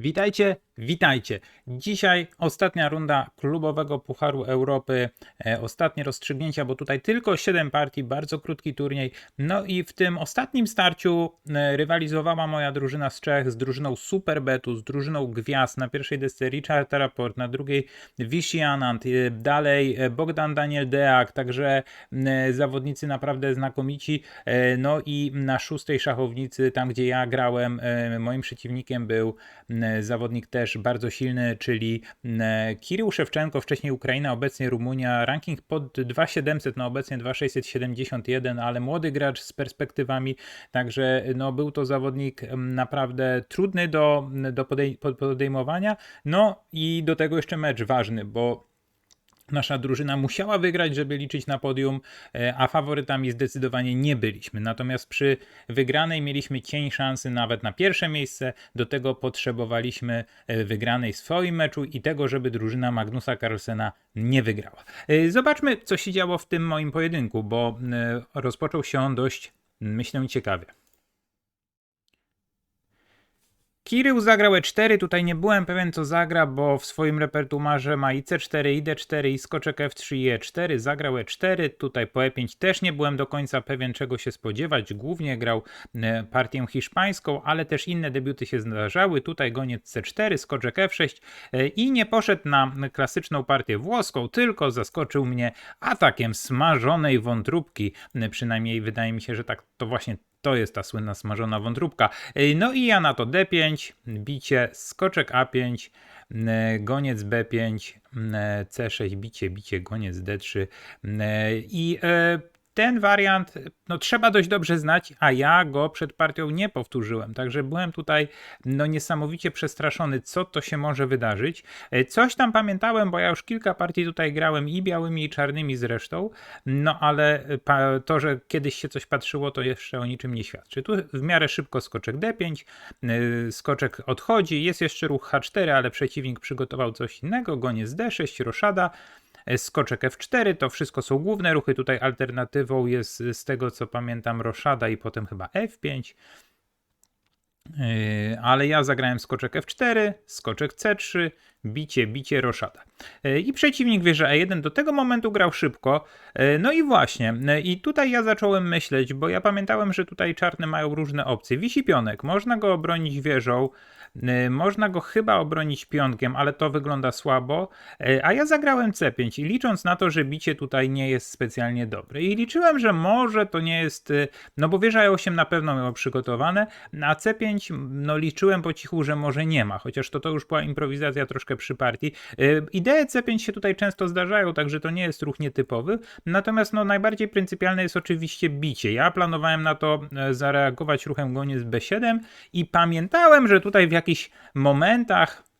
Witajcie, witajcie. Dzisiaj ostatnia runda klubowego Pucharu Europy, e, ostatnie rozstrzygnięcia, bo tutaj tylko 7 partii, bardzo krótki turniej. No i w tym ostatnim starciu e, rywalizowała moja drużyna z Czech z drużyną Superbetu, z drużyną Gwiazd. Na pierwszej desce Richard Raport, na drugiej Vichy Anand, e, dalej Bogdan Daniel Deak, także zawodnicy naprawdę znakomici. No i na szóstej szachownicy, tam gdzie ja grałem, moim przeciwnikiem był zawodnik też bardzo silny, czyli m, Kirył Szewczenko, wcześniej Ukraina, obecnie Rumunia, ranking pod 2700, no obecnie 2671, ale młody gracz z perspektywami, także no był to zawodnik m, naprawdę trudny do, do podej- pod- podejmowania, no i do tego jeszcze mecz ważny, bo Nasza drużyna musiała wygrać, żeby liczyć na podium, e, a faworytami zdecydowanie nie byliśmy. Natomiast przy wygranej mieliśmy cień szansy nawet na pierwsze miejsce. Do tego potrzebowaliśmy e, wygranej w swoim meczu i tego, żeby drużyna Magnusa Carlsena nie wygrała. E, Zobaczmy, co się działo w tym moim pojedynku, bo rozpoczął się on dość, myślę, ciekawie. Kirył zagrał E4, tutaj nie byłem pewien co zagra, bo w swoim repertuarze ma i C4, i D4, i skoczek F3 i E4, zagrał E4, tutaj po E5 też nie byłem do końca pewien czego się spodziewać, głównie grał e, partię hiszpańską, ale też inne debiuty się zdarzały, tutaj goniec C4, skoczek F6 e, i nie poszedł na klasyczną partię włoską, tylko zaskoczył mnie atakiem smażonej wątróbki, E, przynajmniej wydaje mi się, że tak to właśnie to jest ta słynna smażona wątróbka. No i ja na to D5, bicie, skoczek A5, m, goniec B5, m, C6, bicie, bicie, goniec D3. m, I e, ten wariant no, trzeba dość dobrze znać, a ja go przed partią nie powtórzyłem. Także byłem tutaj no, niesamowicie przestraszony, co to się może wydarzyć. E, Coś tam pamiętałem, bo ja już kilka partii tutaj grałem i białymi, i czarnymi zresztą. No ale pa- to, że kiedyś się coś patrzyło, to jeszcze o niczym nie świadczy. Tu w miarę szybko skoczek D5, yy, skoczek odchodzi, jest jeszcze ruch H4, ale przeciwnik przygotował coś innego, goniec D6, roszada, skoczek F4, to wszystko są główne ruchy. Tutaj alternatywą jest z tego co pamiętam roszada i potem chyba F5. Yy, ale ja zagrałem skoczek F4, skoczek C3, bicie, bicie, roszada. Yy, I przeciwnik wieża E1 do tego momentu grał szybko. No i właśnie, i tutaj ja zacząłem myśleć, bo ja pamiętałem, że tutaj czarne mają różne opcje. Wisi pionek, można go obronić wieżą, można go chyba obronić pionkiem, ale to wygląda słabo. Yy, A ja zagrałem C5 i licząc na to, że bicie tutaj nie jest specjalnie dobre. I liczyłem, że może to nie jest, yy, no bo wieża E8 na pewno miała przygotowane, a C5 no liczyłem po cichu, że może nie ma, chociaż to to już była improwizacja troszkę przy partii. Idee C5 się tutaj często zdarzają, także to nie jest ruch nietypowy, natomiast no najbardziej pryncypialne jest oczywiście bicie. Ja planowałem na to zareagować ruchem goniec B7 i pamiętałem, że tutaj w jakichś momentach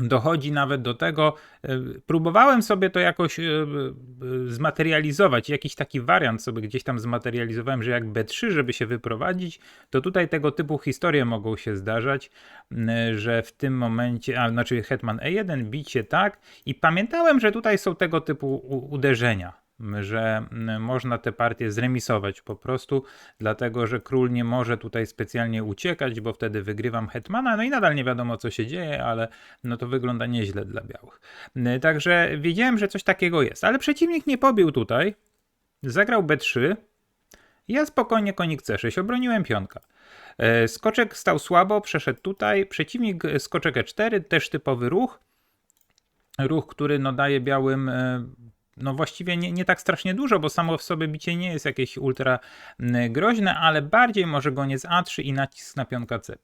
dochodzi nawet do tego, e, próbowałem sobie to jakoś e, e, zmaterializować, jakiś taki wariant sobie gdzieś tam zmaterializowałem, że jak B3, żeby się wyprowadzić, to tutaj tego typu historie mogą się zdarzać, że w tym momencie, a znaczy hetman E1, bicie tak i pamiętałem, że tutaj są tego typu uderzenia. Że m, można te partie zremisować po prostu, dlatego że król nie może tutaj specjalnie uciekać, bo wtedy wygrywam hetmana. No i nadal nie wiadomo, co się dzieje, ale no to wygląda nieźle dla białych. Także wiedziałem, że coś takiego jest, ale przeciwnik nie pobił tutaj. Zagrał B3. Ja spokojnie konik C6, obroniłem pionka. E, Skoczek stał słabo, przeszedł tutaj. Przeciwnik e, skoczek E4, też typowy ruch. Ruch, który no daje białym e, no właściwie nie, nie tak strasznie dużo, bo samo w sobie bicie nie jest jakieś ultra mm, groźne, ale bardziej może goniec A3 i nacisk na pionka C5.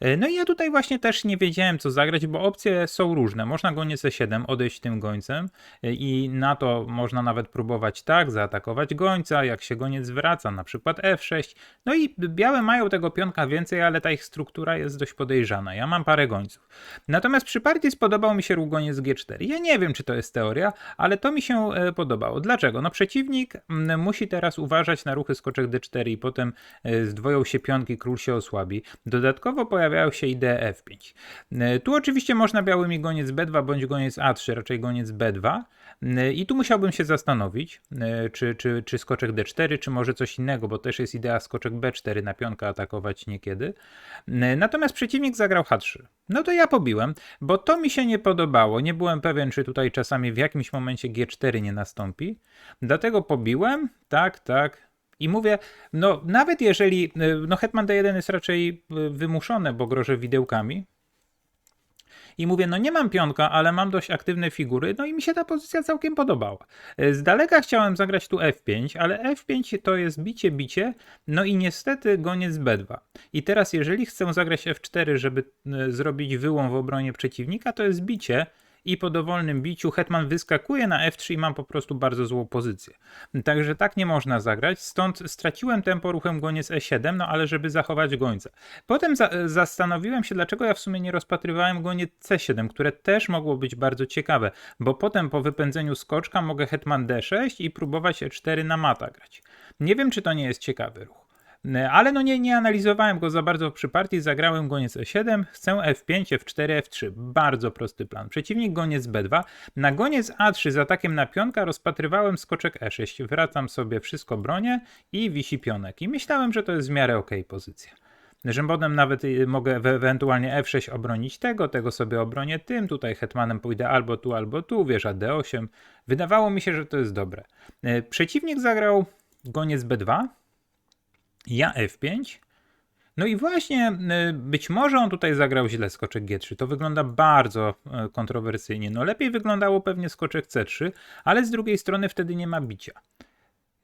E, No i ja tutaj właśnie też nie wiedziałem co zagrać, bo opcje są różne. Można goniec E7 odejść tym gońcem e, i na to można nawet próbować tak, zaatakować gońca, jak się goniec wraca, na przykład F6. No i białe mają tego pionka więcej, ale ta ich struktura jest dość podejrzana. Ja mam parę gońców. Natomiast przy partii spodobał mi się goniec G4. Ja nie wiem, czy to jest teoria, ale to mi się e, podobało. Dlaczego? No przeciwnik mm, musi teraz uważać na ruchy skoczek D4 i potem e, zdwoją się pionki, król się osłabi. Dodatkowo pojawiają się idee F5. E, Tu oczywiście można białymi goniec B2 bądź goniec A3, raczej goniec B2, Y, I tu musiałbym się zastanowić, y, czy, czy, czy skoczek D4, czy może coś innego, bo też jest idea skoczek B4 na pionka atakować niekiedy. Y, Natomiast przeciwnik zagrał H3. No to ja pobiłem, bo to mi się nie podobało. Nie byłem pewien, czy tutaj czasami w jakimś momencie G4 nie nastąpi. Dlatego pobiłem, tak, tak. I mówię, no nawet jeżeli, no Hetman D1 jest raczej wymuszone, bo grożę widełkami, i mówię, no nie mam pionka, ale mam dość aktywne figury, no i mi się ta pozycja całkiem podobała. Z daleka chciałem zagrać tu F5, ale F5 to jest bicie, bicie, no i niestety goniec B2. I teraz jeżeli chcę zagrać F4, żeby e, zrobić wyłom w obronie przeciwnika, to jest bicie, i po dowolnym biciu hetman wyskakuje na f3 i mam po prostu bardzo złą pozycję. Także tak nie można zagrać, stąd straciłem tempo ruchem goniec e7, no ale żeby zachować gońca. Potem za zastanowiłem się, dlaczego ja w sumie nie rozpatrywałem goniec c7, które też mogło być bardzo ciekawe, bo potem po wypędzeniu skoczka mogę hetman d6 i próbować e4 na mata grać. Nie wiem, czy to nie jest ciekawy ruch. Ale no nie, nie analizowałem go za bardzo przy partii, zagrałem goniec e7, chcę f5, f4, f3. Bardzo prosty plan. Przeciwnik goniec b2. Na goniec a3 z atakiem na pionka rozpatrywałem skoczek e6. Wracam sobie wszystko bronię i wisi pionek. I myślałem, że to jest w miarę ok pozycja. Że nawet y, mogę ewentualnie f6 obronić tego, tego sobie obronię tym, tutaj hetmanem pójdę albo tu, albo tu, wieża d8. Wydawało mi się, że to jest dobre. E, przeciwnik zagrał goniec b2, ja F5. No i właśnie y, być może on tutaj zagrał źle skoczek G3. To wygląda bardzo y, kontrowersyjnie. No lepiej wyglądało pewnie skoczek C3, ale z drugiej strony wtedy nie ma bicia.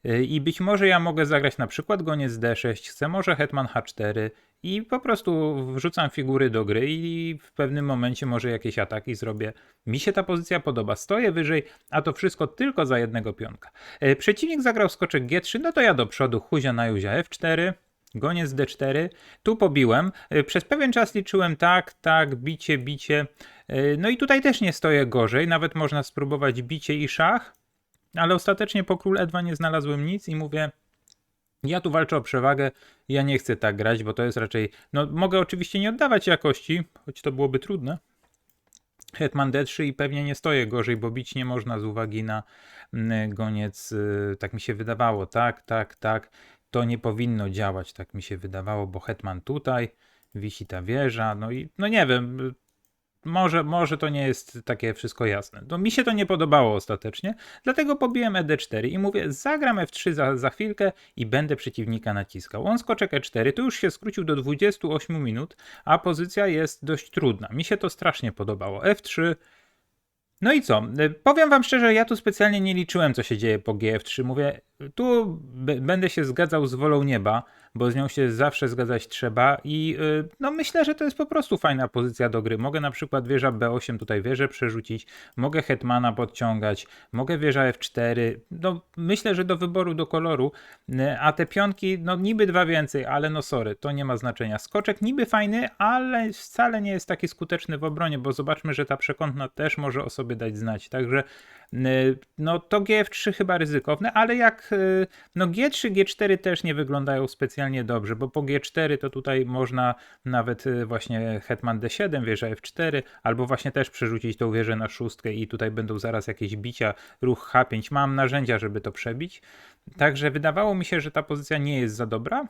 Y, I być może ja mogę zagrać na przykład goniec D6, chcę może hetman H4 i po prostu wrzucam figury do gry i w pewnym momencie może jakieś ataki zrobię. Mi się ta pozycja podoba, stoję wyżej, a to wszystko tylko za jednego pionka. E, przeciwnik zagrał skoczek G3, no to ja do przodu, huzia na juzia F4, goniec D4, tu pobiłem. E, przez pewien czas liczyłem tak, tak, bicie, bicie. No i tutaj też nie stoję gorzej, nawet można spróbować bicie i szach, ale ostatecznie po król E2 nie znalazłem nic i mówię, ja tu walczę o przewagę, ja nie chcę tak grać, bo to jest raczej. No, mogę oczywiście nie oddawać jakości, choć to byłoby trudne. Hetman D3 i pewnie nie stoję gorzej, bo bić nie można z uwagi na mm, goniec. Y, tak mi się wydawało, tak, tak, tak. To nie powinno działać, tak mi się wydawało, bo Hetman tutaj, wisi ta wieża, no i no nie wiem, może, może to nie jest takie wszystko jasne. No, mi się to nie podobało ostatecznie, dlatego pobiłem ED4 i mówię, zagram F3 za, za chwilkę i będę przeciwnika naciskał. On skoczek E4, to już się skrócił do 28 minut, a pozycja jest dość trudna. Mi się to strasznie podobało. F3, no i co? Powiem wam szczerze, ja tu specjalnie nie liczyłem, co się dzieje po GF3. Mówię, tu będę się zgadzał z wolą nieba, bo z nią się zawsze zgadzać trzeba i yy, no myślę, że to jest po prostu fajna pozycja do gry. Mogę na przykład wieża B8 tutaj wieżę przerzucić, mogę hetmana podciągać, mogę wieża F4. No myślę, że do wyboru do koloru, a te pionki, no niby dwa więcej, ale no sorry, to nie ma znaczenia. Skoczek niby fajny, ale wcale nie jest taki skuteczny w obronie, bo zobaczmy, że ta przekątna też może o sobie dać znać. Także no to GF3 chyba ryzykowne, ale jak Y, no G3, G4 też nie wyglądają specjalnie dobrze, bo po G4 to tutaj można nawet y, właśnie hetman D7, wieża F4, albo właśnie też przerzucić tą wieżę na szóstkę i tutaj będą zaraz jakieś bicia, ruch H5. Mam narzędzia, żeby to przebić. Także wydawało mi się, że ta pozycja nie jest za dobra.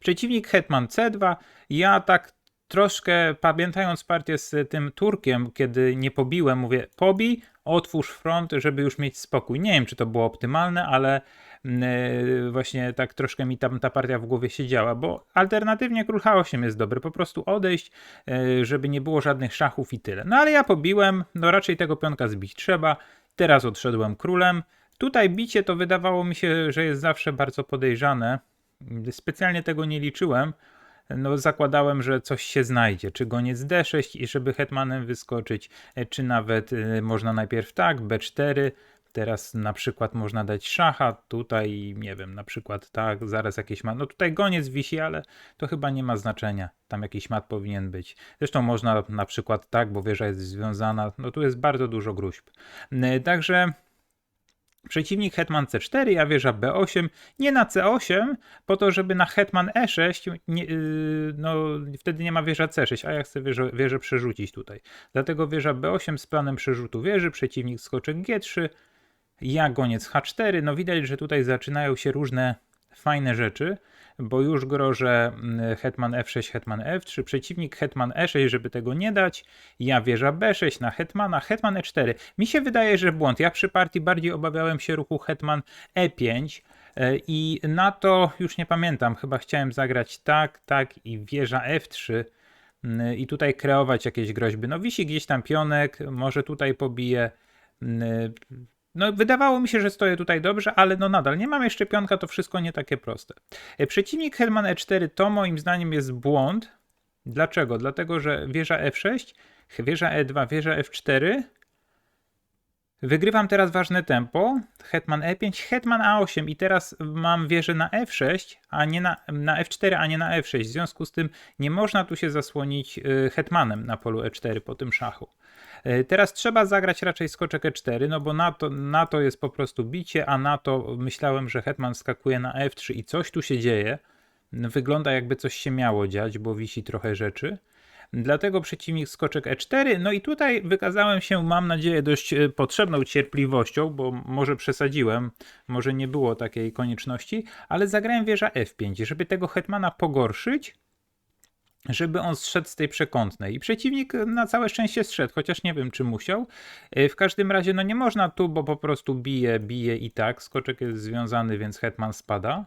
Przeciwnik hetman C2. Ja tak troszkę pamiętając partię z tym Turkiem, kiedy nie pobiłem, mówię pobij, otwórz front, żeby już mieć spokój. Nie wiem, czy to było optymalne, ale yy, właśnie tak troszkę mi tam ta partia w głowie siedziała, bo alternatywnie król H8 jest dobry, po prostu odejść, yy, żeby nie było żadnych szachów i tyle. No ale ja pobiłem, no raczej tego pionka zbić trzeba, teraz odszedłem królem. Tutaj bicie to wydawało mi się, że jest zawsze bardzo podejrzane. Specjalnie tego nie liczyłem, no zakładałem, że coś się znajdzie, czy goniec D6 i żeby hetmanem wyskoczyć, e, czy nawet y, można najpierw tak, B4, teraz na przykład można dać szacha, tutaj nie wiem, na przykład tak, zaraz jakieś mat, no tutaj goniec wisi, ale to chyba nie ma znaczenia, tam jakiś mat powinien być. Zresztą można na przykład tak, bo wieża jest związana, no tu jest bardzo dużo gruźb. Także Przeciwnik hetman c4, ja wieża b8, nie na c8, po to, żeby na hetman e6, nie, yy, no wtedy nie ma wieża c6, a ja chcę wieżę, wieżę przerzucić tutaj. Dlatego wieża b8 z planem przerzutu wieży, przeciwnik skoczek g3, ja goniec h4, no widać, że tutaj zaczynają się różne fajne rzeczy, bo już grożę mm, hetman f6, hetman f3, przeciwnik hetman e6, żeby tego nie dać, ja wieża b6 na hetmana, hetman e4. Mi się wydaje, że błąd. Ja przy partii bardziej obawiałem się ruchu hetman e5 e, i na to już nie pamiętam, chyba chciałem zagrać tak, tak i wieża f3 mm, i tutaj kreować jakieś groźby. No wisi gdzieś tam pionek, może tutaj pobije. No, wydawało mi się, że stoję tutaj dobrze, ale no nadal nie mam jeszcze pionka, to wszystko nie takie proste. E, Przeciwnik hetman e4 to moim zdaniem jest błąd. Dlaczego? Dlatego, że wieża f6, wieża e2, wieża f4. Wygrywam teraz ważne tempo. Hetman e5, hetman a8 i teraz mam wieżę na f6, a nie na, na f4, a nie na f6. W związku z tym nie można tu się zasłonić y, hetmanem na polu e4 po tym szachu. Y, Teraz trzeba zagrać raczej skoczek e4, no bo na to, na to jest po prostu bicie, a na to myślałem, że hetman skakuje na f3 i coś tu się dzieje. Wygląda jakby coś się miało dziać, bo wisi trochę rzeczy. Dlatego przeciwnik skoczek e4. No i tutaj wykazałem się, mam nadzieję, dość e, potrzebną cierpliwością, bo może przesadziłem, może nie było takiej konieczności, ale zagrałem wieża f5, żeby tego hetmana pogorszyć, żeby on zszedł z tej przekątnej. I przeciwnik na całe szczęście zszedł, chociaż nie wiem, czy musiał. E, W każdym razie, no nie można tu, bo po prostu bije, bije i tak. Skoczek jest związany, więc hetman spada.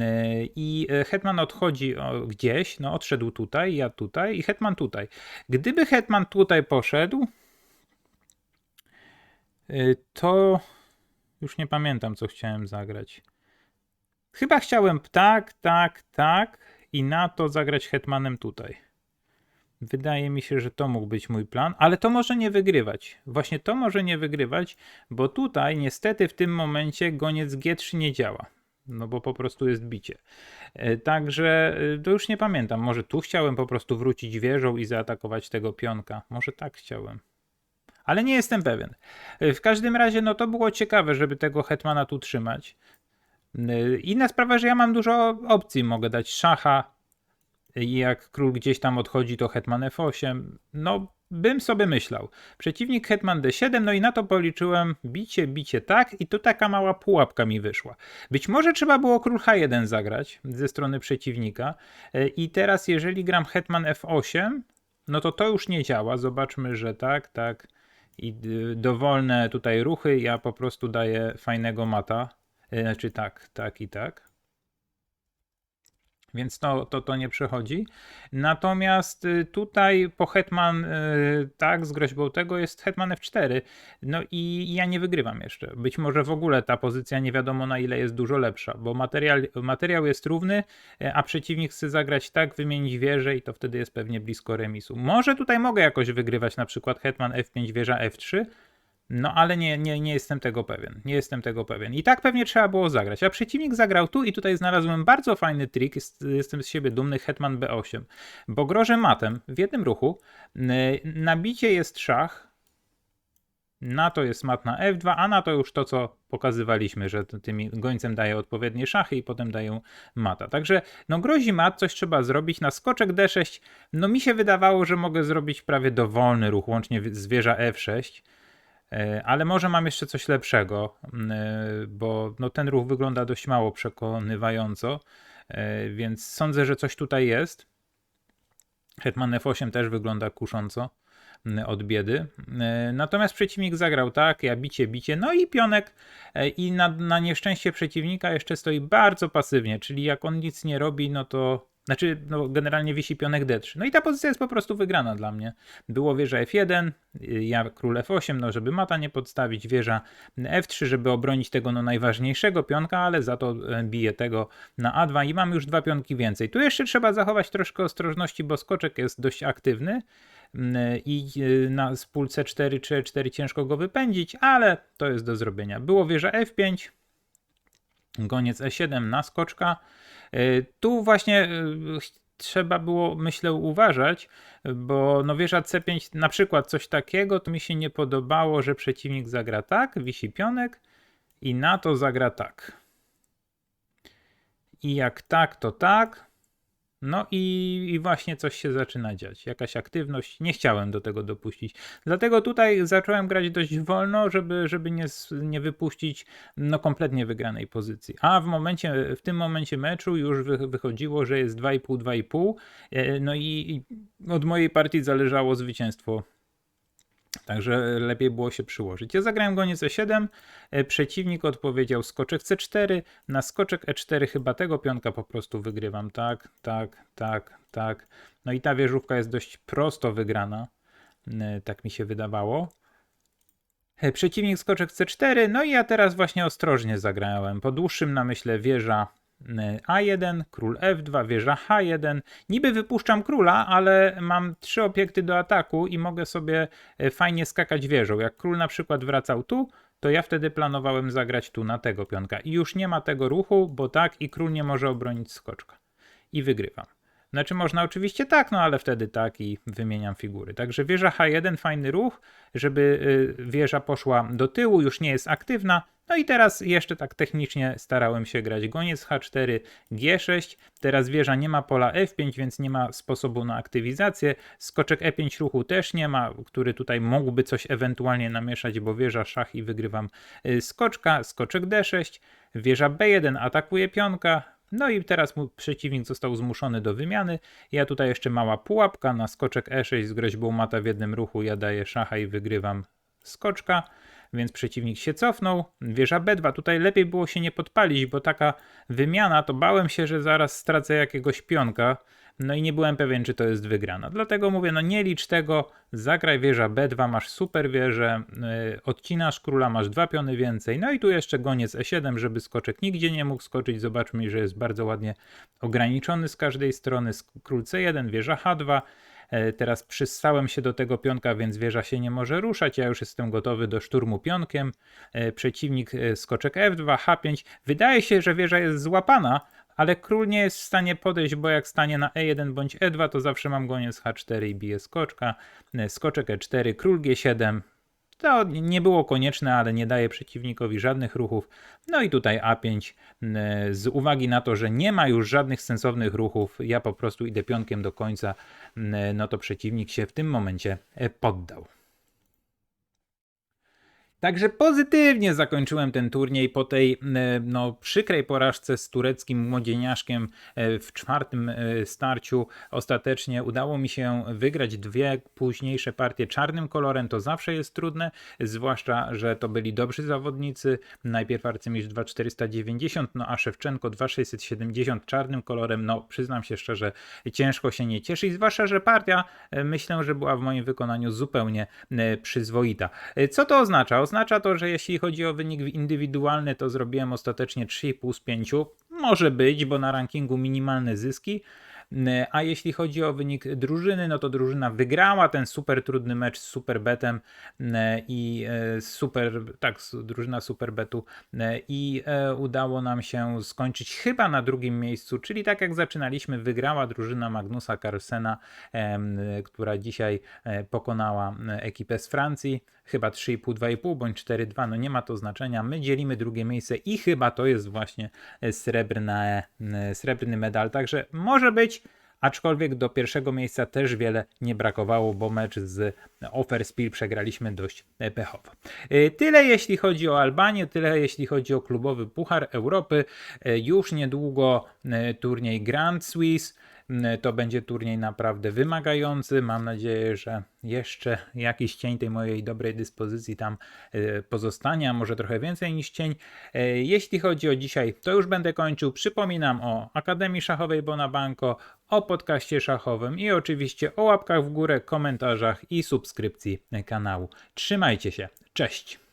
E, I e, hetman odchodzi gdzieś, no odszedł tutaj, ja tutaj i hetman tutaj. Gdyby hetman tutaj poszedł, e, to już nie pamiętam, co chciałem zagrać. Chyba chciałem tak, tak, tak i na to zagrać hetmanem tutaj. Wydaje mi się, że to mógł być mój plan, ale to może nie wygrywać. Właśnie to może nie wygrywać, bo tutaj niestety w tym momencie goniec G3 nie działa. No bo po prostu jest bicie. E, Także e, to już nie pamiętam. Może tu chciałem po prostu wrócić wieżą i zaatakować tego pionka. Może tak chciałem. Ale nie jestem pewien. E, W każdym razie, no to było ciekawe, żeby tego hetmana tu trzymać. Inna sprawa, że ja mam dużo opcji. Mogę dać szacha. I jak król gdzieś tam odchodzi, to hetman f8. No, bym sobie myślał. Przeciwnik hetman d7, no i na to policzyłem bicie, bicie tak i tu taka mała pułapka mi wyszła. Być może trzeba było król h1 zagrać ze strony przeciwnika E, i teraz jeżeli gram hetman f8, no to to już nie działa. Zobaczmy, że tak, tak i y, dowolne tutaj ruchy, ja po prostu daję fajnego mata. E, Znaczy tak, tak i tak. Więc to, to, to nie przechodzi. Natomiast y, tutaj po hetman, y, tak, z groźbą tego jest hetman f4. No i ja nie wygrywam jeszcze. Być może w ogóle ta pozycja nie wiadomo na ile jest dużo lepsza, bo materiał, materiał jest równy, y, a przeciwnik chce zagrać tak, wymienić wieżę i to wtedy jest pewnie blisko remisu. Może tutaj mogę jakoś wygrywać, na przykład hetman f5, wieża f3, no ale nie, nie, nie jestem tego pewien. Nie jestem tego pewien. I tak pewnie trzeba było zagrać. A przeciwnik zagrał tu i tutaj znalazłem bardzo fajny trik. Jest, jestem z siebie dumny. Hetman B8. Bo grożę matem w jednym ruchu. N- Na bicie jest szach. Na to jest mat na F2, a na to już to, co pokazywaliśmy, że t- tymi gońcem daje odpowiednie szachy i potem dają mata. Także no grozi mat, coś trzeba zrobić. Na skoczek D6, no mi się wydawało, że mogę zrobić prawie dowolny ruch, łącznie z wieża F6. E, Ale może mam jeszcze coś lepszego, m, e, bo no, ten ruch wygląda dość mało przekonywająco, e, więc sądzę, że coś tutaj jest. Hetman F8 też wygląda kusząco m, od biedy. Natomiast przeciwnik zagrał tak, ja bicie, bicie, no i pionek i na, na nieszczęście przeciwnika jeszcze stoi bardzo pasywnie, czyli jak on nic nie robi, no to znaczy, no generalnie wisi pionek D3. No i ta pozycja jest po prostu wygrana dla mnie. Było wieża F1, y, ja król F8, no żeby mata nie podstawić, wieża F3, żeby obronić tego no najważniejszego pionka, ale za to e, bije tego na A2 i mam już dwa pionki więcej. Tu jeszcze trzeba zachować troszkę ostrożności, bo skoczek jest dość aktywny i y, na spól C4 czy E4 ciężko go wypędzić, ale to jest do zrobienia. Było wieża F5, goniec E7 na skoczka. Y, Tu właśnie ch- trzeba było, myślę, uważać, bo no wieża C5, na przykład coś takiego, to mi się nie podobało, że przeciwnik zagra tak, wisi pionek I na to zagra tak. I jak tak, to tak. No i, i właśnie coś się zaczyna dziać, jakaś aktywność. Nie chciałem do tego dopuścić. Dlatego tutaj zacząłem grać dość wolno, żeby, żeby nie, nie wypuścić no, kompletnie wygranej pozycji. A w momencie, w tym momencie meczu już wy, wychodziło, że jest 2,5, 2,5. E, No i, i od mojej partii zależało zwycięstwo Także lepiej było się przyłożyć. Ja zagrałem goniec E7, e, przeciwnik odpowiedział skoczek C4, na skoczek E4 chyba tego pionka po prostu wygrywam. Tak, tak, tak, tak. No i ta wieżówka jest dość prosto wygrana, e, tak mi się wydawało. E, Przeciwnik skoczek C4, no i ja teraz właśnie ostrożnie zagrałem. Po dłuższym namyśle wieża A1, król F2, wieża H1. Niby wypuszczam króla, ale mam trzy obiekty do ataku i mogę sobie e, fajnie skakać wieżą. Jak król na przykład wracał tu, to ja wtedy planowałem zagrać tu na tego pionka. I już nie ma tego ruchu, bo tak i król nie może obronić skoczka. I wygrywam. Znaczy można oczywiście tak, no ale wtedy tak i wymieniam figury. Także wieża H1 fajny ruch, żeby y, wieża poszła do tyłu, już nie jest aktywna. No i teraz jeszcze tak technicznie starałem się grać goniec H4, G6. Teraz wieża nie ma pola F5, więc nie ma sposobu na aktywizację. Skoczek E5 ruchu też nie ma, który tutaj mógłby coś ewentualnie namieszać, bo wieża szach i wygrywam y, skoczka. Skoczek D6, wieża B1 atakuje pionka. No i teraz mój przeciwnik został zmuszony do wymiany. Ja tutaj jeszcze mała pułapka na skoczek E6 z groźbą mata w jednym ruchu. Ja daję szacha i wygrywam skoczka, więc przeciwnik się cofnął. Wieża B2, tutaj lepiej było się nie podpalić, bo taka wymiana, to bałem się, że zaraz stracę jakiegoś pionka. No i nie byłem pewien, czy to jest wygrana. Dlatego mówię, no nie licz tego, zagraj wieża B2, masz super wieżę, yy, odcinasz króla, masz dwa piony więcej. No i tu jeszcze goniec E7, żeby skoczek nigdzie nie mógł skoczyć. Zobaczmy, że jest bardzo ładnie ograniczony z każdej strony. Król C1, wieża H2. E, Teraz przystałem się do tego pionka, więc wieża się nie może ruszać. Ja już jestem gotowy do szturmu pionkiem. E, Przeciwnik e, skoczek F2, H5. Wydaje się, że wieża jest złapana, ale król nie jest w stanie podejść, bo jak stanie na E1 bądź E2, to zawsze mam goniec H4 i bije skoczka. Skoczek E4, król G7. To nie było konieczne, ale nie daje przeciwnikowi żadnych ruchów. No i tutaj A5. e, Z uwagi na to, że nie ma już żadnych sensownych ruchów, ja po prostu idę pionkiem do końca, no to przeciwnik się w tym momencie e, poddał. Także pozytywnie zakończyłem ten turniej po tej e, no, przykrej porażce z tureckim młodzieniaszkiem e, w czwartym e, starciu. Ostatecznie udało mi się wygrać dwie późniejsze partie czarnym kolorem. To zawsze jest trudne, zwłaszcza, że to byli dobrzy zawodnicy. Najpierw arcymistrz 2490, no a Szewczenko 2670 czarnym kolorem. No przyznam się szczerze, ciężko się nie cieszyć, zwłaszcza, że partia myślę, że była w moim wykonaniu zupełnie przyzwoita. Co to oznacza? Oznacza to, że jeśli chodzi o wynik indywidualny, to zrobiłem ostatecznie 3,5 z 5. Może być, bo na rankingu minimalne zyski. E, A jeśli chodzi o wynik drużyny, no to drużyna wygrała ten super trudny mecz z Superbetem e, i e, super, tak, drużyna Superbetu i udało nam się skończyć chyba na drugim miejscu, czyli tak jak zaczynaliśmy, wygrała drużyna Magnusa Carlsena, która dzisiaj pokonała ekipę z Francji, chyba 3,5, 2,5 bądź 4,2, no nie ma to znaczenia, my dzielimy drugie miejsce i chyba to jest właśnie srebrne, srebrny medal, także może być, Aczkolwiek do pierwszego miejsca też wiele nie brakowało, bo mecz z Offerspiel przegraliśmy dość pechowo. E, Tyle jeśli chodzi o Albanię, tyle jeśli chodzi o klubowy Puchar Europy. E, Już niedługo e, turniej Grand Swiss. M, To będzie turniej naprawdę wymagający. Mam nadzieję, że jeszcze jakiś cień tej mojej dobrej dyspozycji tam e, pozostanie, a może trochę więcej niż cień. E, Jeśli chodzi o dzisiaj, to już będę kończył. Przypominam o Akademii Szachowej Bonabanco, o podcaście szachowym i oczywiście o łapkach w górę, komentarzach i subskrypcji kanału. Trzymajcie się. Cześć!